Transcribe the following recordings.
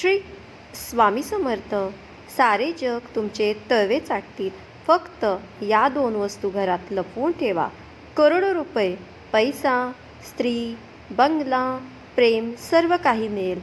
श्री स्वामी समर्थ. सारे जग तुमचे तळवे चाटतील. फक्त या दोन वस्तू घरात लपवून ठेवा. करोडो रुपये पैसा स्त्री बंगला प्रेम सर्व काही मिळेल.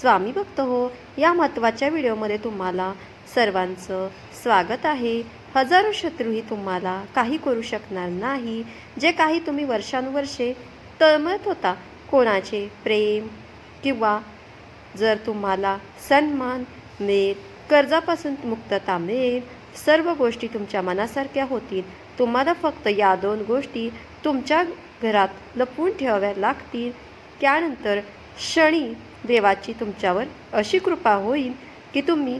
स्वामी भक्त हो या महत्त्वाच्या व्हिडिओमध्ये तुम्हाला सर्वांचं स्वागत आहे. हजारो शत्रूही तुम्हाला काही करू शकणार नाही. जे काही तुम्ही वर्षानुवर्षे तळमळत होता कोणाचे प्रेम किंवा जर तुम्हाला सन्मान मिळेल कर्जापासून मुक्तता मिळेल सर्व गोष्टी तुमच्या मनासारख्या होतील. तुम्हाला फक्त या दोन गोष्टी तुमच्या घरात लपवून ठेवाव्या लागतील. त्यानंतर शनी देवाची तुमच्यावर अशी कृपा होईल की तुम्ही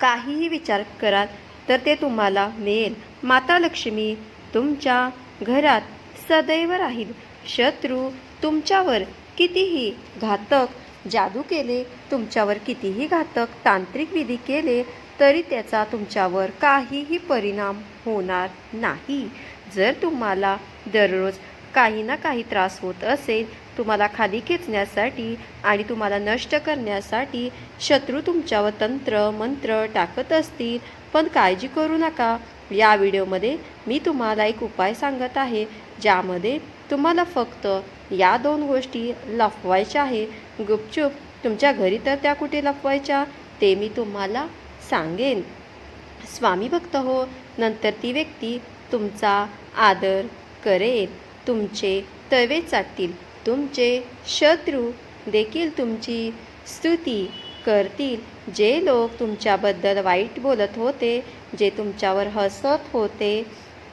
काहीही विचार कराल तर ते तुम्हाला मिळेल. माता लक्ष्मी तुमच्या घरात सदैव राहील. शत्रू तुमच्यावर कितीही घातक जादू केले तुमच्यावर कितीही घातक तांत्रिक विधी केले तरी त्याचा तुमच्यावर काहीही परिणाम होणार नाही. जर तुम्हाला दररोज काही ना काही त्रास होत असेल तुम्हाला खाली खेचण्यासाठी आणि तुम्हाला नष्ट करण्यासाठी शत्रू तुमच्यावर तंत्र मंत्र टाकत असतील पण काळजी करू नका. या व्हिडिओमध्ये मी तुम्हाला एक उपाय सांगत आहे ज्यामध्ये तुम्हाला फक्त या दोन गोष्टी लपवायच्या आहे. गुपचूप तुमच्या घरी तर त्या कुठे लपवायच्या? ते मी तुम्हाला सांगेन. स्वामी भक्त हो नंतर ती व्यक्ती तुमचा आदर करेल. तुमचे तवे चाटतील. तुमचे शत्रू देखील तुमची स्तुती करतील. जे लोक तुमच्याबद्दल वाईट बोलत होते जे तुमच्यावर हसत होते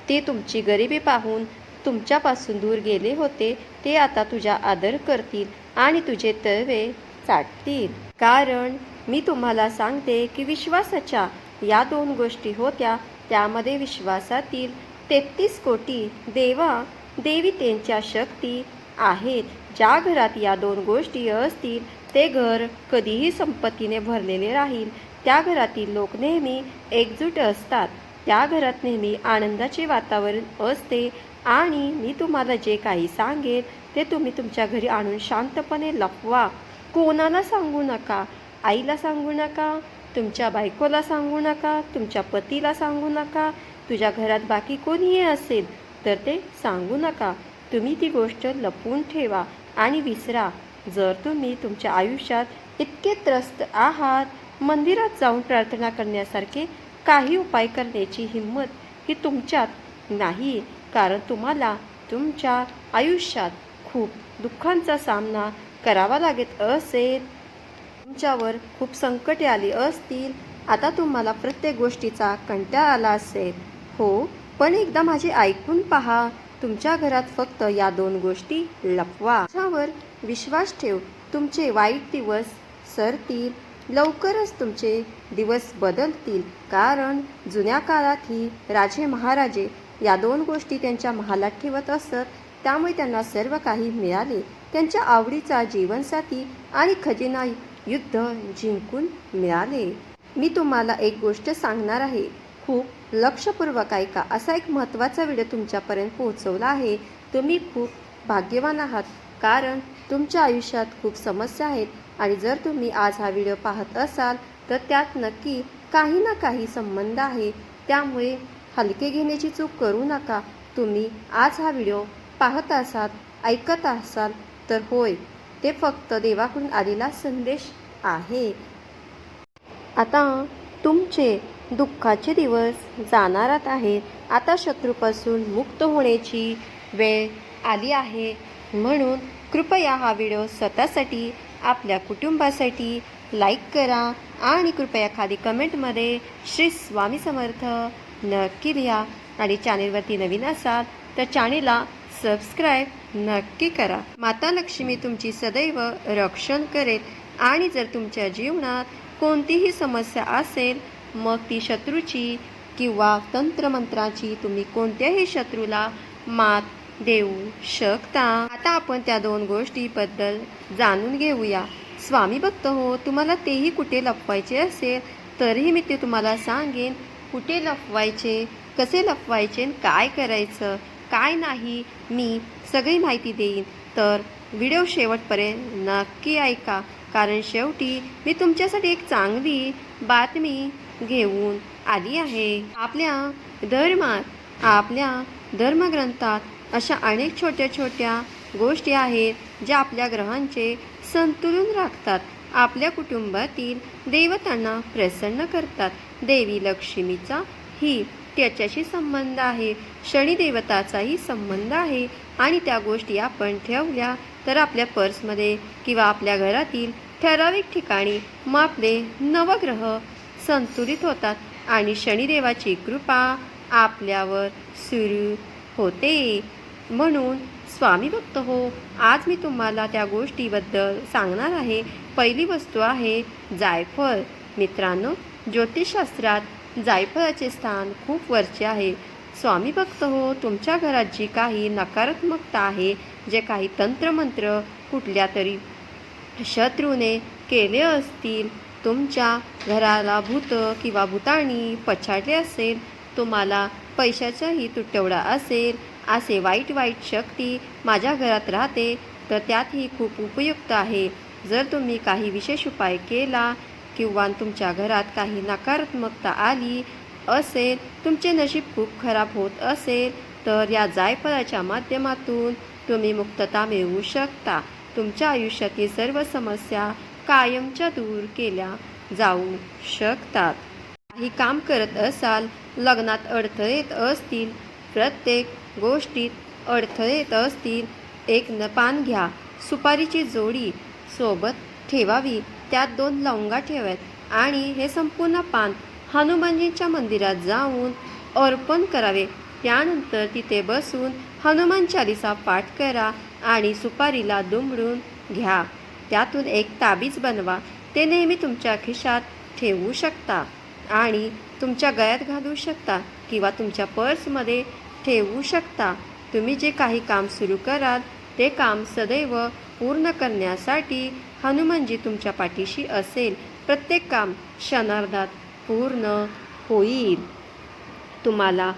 ते तुमची गरिबी पाहून तुमच्यापासून दूर गेले होते ते आता तुझा आदर करतील आणि तुझे तळवे चाटतील. कारण मी तुम्हाला सांगते की विश्वासाच्या या दोन गोष्टी होत्या त्यामध्ये विश्वासातील तेहतीस कोटी देवा देवितेंच्या शक्ती आहेत. ज्या घरात या दोन गोष्टी असतील ते घर कधीही संपत्तीने भरलेले राहील. त्या घरातील लोक नेहमी एकजूट असतात. त्या घरात नेहमी आनंदाचे वातावरण असते. आणि मी तुम्हाला जे काही सांगेल ते तुम्ही तुमच्या घरी आणून शांतपणे लपवा. कोणाला सांगू नका? आईला सांगू नका? तुमच्या बायकोला सांगू नका? तुमच्या पतीला सांगू नका? तुझ्या घरात बाकी कोणीही असेल तर ते सांगू नका. तुम्ही ती गोष्ट लपवून ठेवा आणि विसरा. जर तुम्ही तुमच्या आयुष्यात इतके त्रस्त आहात मंदिरात जाऊन प्रार्थना करण्यासारखे काही उपाय करण्याची हिंमत ही तुमच्यात नाही. कारण तुम्हाला तुमच्या आयुष्यात खूप दुःखांचा सामना करावा लागत असेल. तुमच्यावर खूप संकटे आली असतील. आता तुम्हाला प्रत्येक गोष्टीचा कंटाळा आला असेल. हो पण एकदा माझे ऐकून पहा. तुमच्या घरात फक्त या दोन गोष्टी लपवा. त्यावर विश्वास ठेव. तुमचे वाईट दिवस सरतील. लवकरच तुमचे दिवस बदलतील. कारण जुन्या काळातही राजे महाराजे या दोन गोष्टी त्यांच्या महालात ठेवत असत त्यामुळे त्यांना सर्व काही मिळाले. त्यांच्या आवडीचा जीवनसाथी आणि खजिना युद्ध जिंकून मिळाले. मी तुम्हाला एक गोष्ट सांगणार आहे. खूप लक्षपूर्वक ऐका. असा एक महत्त्वाचा व्हिडिओ तुमच्यापर्यंत पोहोचवला आहे. तुम्ही खूप भाग्यवान आहात कारण तुमच्या आयुष्यात खूप समस्या आहेत आणि जर तुम्ही आज हा व्हिडिओ पाहत असाल तर त्यात नक्की काही ना काही संबंध आहे. त्यामुळे हलके घेण्याची चूक करू नका. तुम्ही आज हा व्हिडिओ पाहत असाल ऐकत असाल तर होय ते फक्त देवाकडून आलेला संदेश आहे. आता तुमचे दुःखाचे दिवस जाणारात आहेत. आता शत्रूपासून मुक्त होण्याची वेळ आली आहे. म्हणून कृपया हा व्हिडिओ स्वतःसाठी आपल्या कुटुंबासाठी लाईक करा आणि कृपया खाली कमेंटमध्ये श्री स्वामी समर्थ नक्की लिहा आणि चॅनेलवरती नवीन असाल तर चॅनेलला सबस्क्राईब नक्की करा. माता लक्ष्मी तुमची सदैव रक्षण करेल आणि जर तुमच्या जीवनात कोणतीही समस्या असेल मग ती शत्रूची किंवा तंत्रमंत्राची तुम्ही कोणत्याही शत्रूला मात देऊ शकता. आता आपण त्या दोन गोष्टीबद्दल जाणून घेऊया. स्वामी भक्त हो तुम्हाला तेही कुठे लपवायचे असेल तरीही मी ते तुम्हाला सांगेन. कुठे लपवायचे? कसे लपवायचे आणि काय करायचं? काय नाही मी सगळी माहिती देईन. तर व्हिडिओ शेवटपर्यंत नक्की ऐका कारण शेवटी मी तुमच्यासाठी एक चांगली बातमी घेऊन आली आहे. आपल्या धर्मात आपल्या धर्मग्रंथात अशा अनेक छोट्या छोट्या गोष्टी आहेत ज्या आपल्या ग्रहांचे संतुलन राखतात. आपल्या कुटुंबातील देवतांना प्रसन्न करतात. देवी लक्ष्मीचा ही त्याच्याशी संबंध आहे. शनिदेवताचाही संबंध आहे. आणि त्या गोष्टी आपण ठेवल्या तर आपल्या पर्समध्ये किंवा आपल्या घरातील ठराविक ठिकाणी मग आपले नवग्रह संतुलित होतात. आणि शनिदेवाची कृपा आपल्यावर सुरू होते. म्हणून स्वामी भक्त हो. आज मी तुम्हाला त्या गोष्टीबद्दल सांगणार आहे. पहिली वस्तू आहे जायफळ. मित्रांनो ज्योतिषशास्त्रात जायफळाचे स्थान खूप वरचे आहे. स्वामी भक्त हो तुमच्या घरात जी काही नकारात्मकता आहे जे काही तंत्रमंत्र कुठल्या तरी शत्रूने केले असतील तुमच्या घराला भूत किंवा भूताणी पछाडले असेल तुम्हाला पैशाचाही तुटवडा असेल असे वाईट वाईट शक्ती माझ्या घरात राहते तर त्यातही खूप उपयुक्त आहे. जर तुम्ही काही विशेष उपाय केला किंवा तुमच्या घरात काही नकारात्मकता आली असेल तुमचे नशीब खूप खराब होत असेल तर या जायफळाच्या माध्यमातून तुम्ही मुक्तता मिळवू शकता. तुमच्या आयुष्यातील सर्व समस्या कायमच्या दूर केल्या जाऊ शकतात. काही काम करत असाल लग्नात अडथळे येत असतील प्रत्येक गोष्टीत अडथळे येत असतील एक न पान घ्या. सुपारीची जोडी सोबत ठेवावी. त्यात दोन लवंगा ठेवाव्यात. आणि हे संपूर्ण पान हनुमानजींच्या मंदिरात जाऊन अर्पण करावे. त्यानंतर तिथे बसून हनुमान चालिसा पाठ करा आणि सुपारीला दुमडून घ्या. त्यातून एक ताबीज बनवा. ते नेहमी तुमच्या खिशात ठेवू शकता आणि तुमच्या गळ्यात घालू शकता किंवा तुमच्या पर्समध्ये ठेवू शकता. तुम्ही जे काही काम सुरू कराल ते काम सदैव पूर्ण करण्यासाठी हनुमानजी तुमच्या पाठीशी असेल. प्रत्येक काम क्षणार्धात पूर्ण होईल. तुम्हाला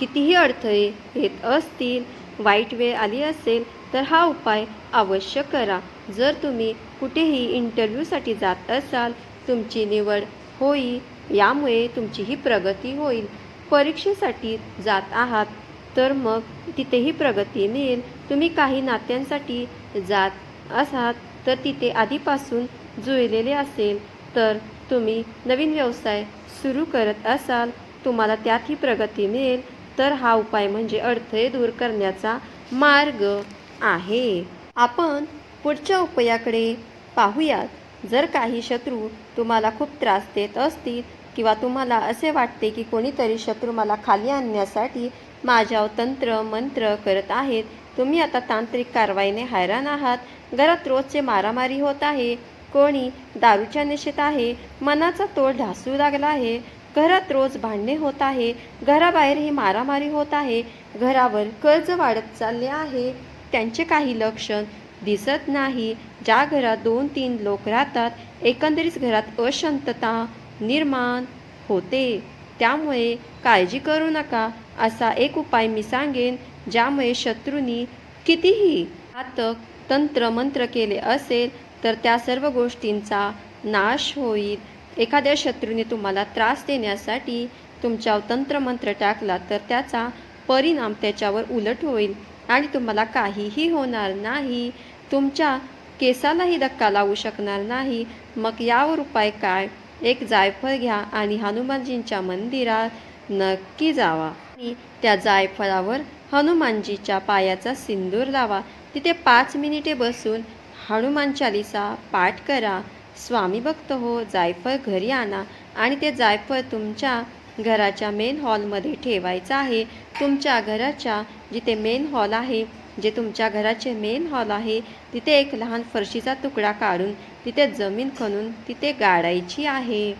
कितीही अडथळे येत असतील वाईट वेळ आली असेल तर हा उपाय अवश्य करा. जर तुम्ही कुठेही इंटरव्ह्यूसाठी जात असाल तुमची निवड होईल यामुळे तुमचीही प्रगती होईल. परीक्षेसाठी जात आहात तर मग तिथेही प्रगती मिळेल. तुम्ही काही नात्यांसाठी जात असाल तर तिथे आधीपासून जुळलेले असेल. तर तुम्ही नवीन व्यवसाय सुरू करत असाल तुम्हाला त्यातही प्रगती मिळेल. तर हा उपाय म्हणजे अडथळे दूर करण्याचा मार्ग आहे. आपण पुढच्या उपायाकडे पाहूयात. जर काही शत्रू तुम्हाला खूप त्रास देत असतील किंवा तुम्हाला असे वाटते की कोणीतरी शत्रू मला खाली आणण्यासाठी माझ्यावर तंत्र मंत्र करत आहेत तुम्ही आता तांत्रिक कारवाईने हैराण आहात. घरात रोजचे मारामारी होत आहे. कोणी दारूच्या निशेत आहे. मनाचा तोल ढासू लागला आहे. घरात रोज भांडणे होत आहे. घराबाहेरही मारामारी होत आहे. घरावर कर्ज वाढत चालले आहे. त्यांचे काही लक्षण दिसत नाही. ज्या घरात दोन तीन लोक राहतात एकंदरीत घरात अशांतता निर्माण होते. त्यामुळे काळजी करू नका असा एक उपाय मी सांगेन ज्यामुळे शत्रूंनी कितीही घातक तंत्र मंत्र केले असेल तर त्या सर्व गोष्टींचा नाश होईल. एखाद्या शत्रूने तुम्हाला त्रास देण्यासाठी तुमच्यावर तंत्रमंत्र टाकला तर त्याचा परिणाम त्याच्यावर उलट होईल आणि तुम्हाला काहीही होणार नाही. तुमच्या केसालाही धक्का लावू शकणार नाही. मग यावर उपाय काय? एक जायफळ घ्या आणि हनुमानजींच्या मंदिरात नक्की जावा. आणि त्या जायफळावर हनुमानजीच्या पायाचा सिंदूर लावा. तिथे पाच मिनिटे बसून हनुमान चालिसा पाठ करा. स्वामी भक्त हो जायफळ घरी आणा. आणि ते जायफळ तुमच्या घराच्या मेन हॉलमध्ये ठेवायचं आहे. तुमच्या घराच्या जिथे मेन हॉल आहे जे तुमच्या घराचे मेन हॉल आहे तिथे एक लहान फरशीचा तुकडा काढून तिथे जमीन खणून तिथे गाडायची आहे.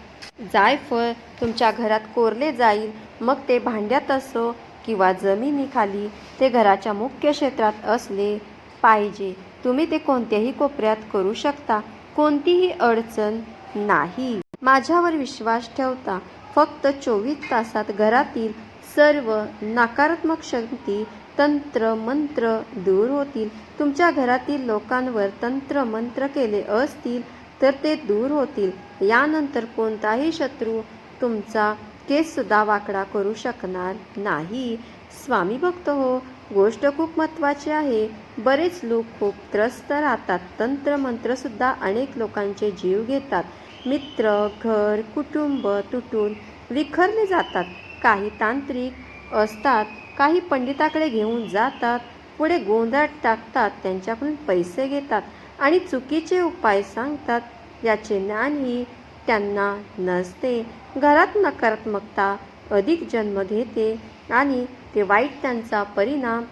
जायफळ तुमच्या घरात कोरले जाईल मग ते भांड्यात असो किंवा जमिनीखाली ते घराच्या मुख्य क्षेत्रात असले पाहिजे. तुम्ही ते कोणत्याही कोपऱ्यात करू शकता. कोणतीही अडचण नाही. माझ्यावर विश्वास ठेवता फक्त चोवीस तासात घरातील सर्व नकारात्मक शक्ती तंत्र मंत्र दूर होतील. तुमच्या घरातील लोकांवर तंत्र मंत्र केले असतील तर ते दूर होतील. यानंतर कोणताही शत्रू तुमचा केससुद्धा वाकडा करू शकणार नाही. स्वामी भक्त हो गोष्ट खूप महत्त्वाची आहे. बरेच लोक खूप त्रस्त राहतात. तंत्र मंत्रसुद्धा अनेक लोकांचे जीव घेतात. मित्र घर कुटुंब तुटून विखरले जातात. काही तांत्रिक असतात. काही पंडिताकडे घेऊन जातात. पुढे गोंधळात टाकतात. त्यांच्याकडून पैसे घेतात आणि चुकीचे उपाय सांगतात. याचे ज्ञानही त्यांना नसते. घरात नकारात्मकता अधिक जन्म घेते आणि ते वाईट त्यांचा परिणाम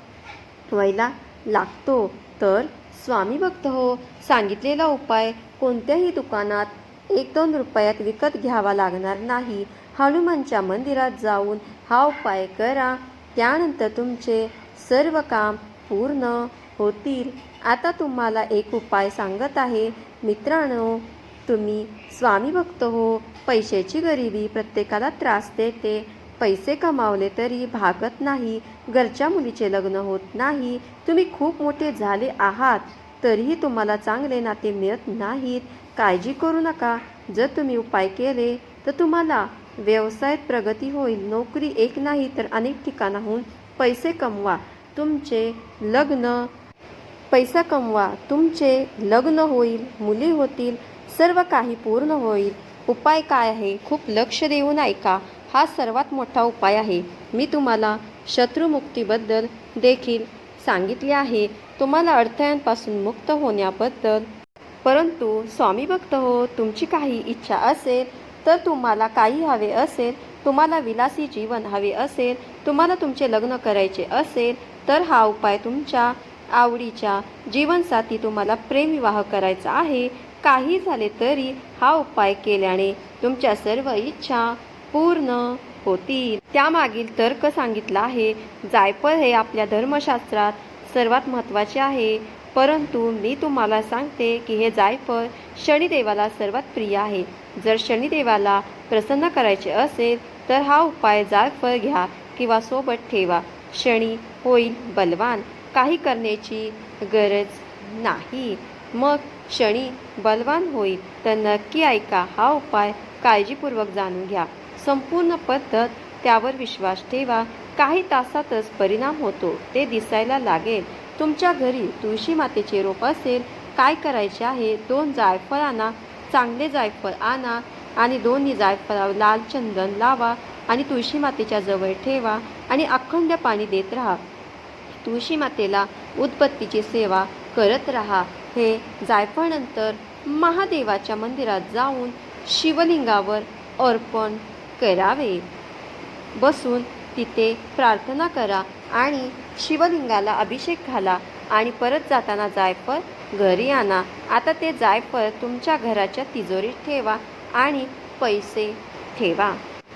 व्हायला लागतो. तर स्वामी भक्त हो सांगितलेला उपाय कोणत्याही दुकानात एक दोन रुपयात विकत घ्यावा लागणार नाही. हनुमानच्या मंदिरात जाऊन हा उपाय करा. त्यानंतर तुमचे सर्व काम पूर्ण होतील. आता तुम्हाला एक उपाय सांगत आहे. मित्रांनो तुम्ही स्वामी भक्त हो. पैशाची गरिबी प्रत्येकाला त्रास देते. पैसे कमावले तरी भागत नाही. घरच्या मुलीचे लग्न होत नाही. तुम्ही खूप मोठे झाले आहात. तरीही तुम्हाला चांगले नाते मिळत नाहीत. काळजी करू नका. जर तुम्ही उपाय केले तर तुम्हाला व्यवसायात प्रगती होईल नोकरी एक नाही तर अनेक ठिकाणाहून पैसे कमवा तुमचे लग्न पैसा कमवा तुमचे लग्न होईल मुली होतील सर्व काही पूर्ण होईल. उपाय काय आहे? खूप लक्ष देऊन ऐका. हा सर्वात मोठा उपाय आहे. मी तुम्हाला शत्रुमुक्तीबद्दल देखील सांगितले आहे. तुम्हाला अडथळ्यांपासून मुक्त होण्याबद्दल. परंतु स्वामी भक्त हो तुमची काही इच्छा असेल तर तुम्हाला काही हवे असेल तुम्हाला विलासी जीवन हवे असेल तुम्हाला तुमचे लग्न करायचे असेल तर हा उपाय तुमच्या आवडीच्या जीवनसाथी तुम्हाला प्रेमविवाह करायचा आहे. काही झाले तरी हा उपाय केल्याने तुमच्या सर्व इच्छा पूर्ण होतील. त्यामागील तर्क सांगितला आहे. जायफळ हे आपल्या धर्मशास्त्रात सर्वात महत्त्वाचे आहे. परंतु मी तुम्हाला सांगते की हे जायफळ शनिदेवाला सर्वात प्रिय आहे. जर शनिदेवाला प्रसन्न करायचे असेल तर हा उपाय जायफळ घ्या किंवा सोबत ठेवा. शनी होईल बलवान काही करण्याची गरज नाही. मग शनी बलवान होईल तर नक्की ऐका हा उपाय काळजीपूर्वक जाणून घ्या. संपूर्ण पद्धत त्यावर विश्वास ठेवा. काही तासातच परिणाम होतो ते दिसायला लागेल. तुमच्या घरी तुळशी मातेचे रोप असेल काय करायचे आहे? दोन जायफळ आणा चांगले जायफळ आणा आणि दोन्ही जायफळावर लाल चंदन लावा आणि तुळशी मातेच्या जवळ ठेवा आणि अखंड पाणी देत राहा. तुळशी मातेला उदबत्तीची सेवा करत राहा. हे जायफळनंतर महादेवाच्या मंदिरात जाऊन शिवलिंगावर अर्पण करावे. बसून तिथे प्रार्थना करा आणि शिवलिंगाला अभिषेक घाला आणि परत जाताना जायफळ घरी आणा. आता ते जायफळ तुमच्या घराच्या तिजोरीत ठेवा आणि पैसे ठेवा.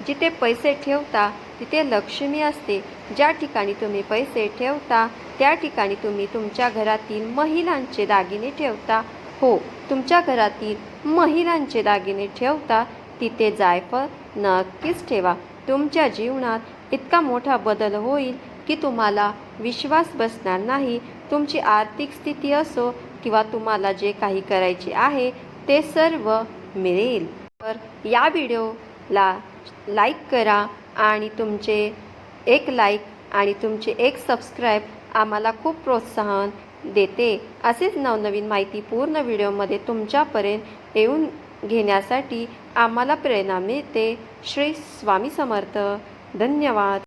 जिथे पैसे ठेवता तिथे लक्ष्मी असते. ज्या ठिकाणी तुम्ही पैसे ठेवता त्या ठिकाणी तुम्ही तुमच्या घरातील महिलांचे दागिने ठेवता. हो तुमच्या घरातील महिलांचे दागिने ठेवता तिथे जायफळ नक्कीच ठेवा. तुमच्या जीवनात इतका मोठा बदल होईल की तुम्हाला विश्वास बसणार नाही. तुमची आर्थिक स्थिती असो किंवा तुम्हाला जे काही करायचे आहे ते सर्व मिळेल. तर या व्हिडिओला लाईक करा आणि तुमचे एक लाईक आणि तुमचे एक सबस्क्राईब आम्हाला खूप प्रोत्साहन देते. असेच नवनवीन माहिती पूर्ण व्हिडिओमध्ये तुमच्यापर्यंत येऊन घेण्यासाठी आम्हाला प्रेरणा मिळते. श्री स्वामी समर्थ. धन्यवाद.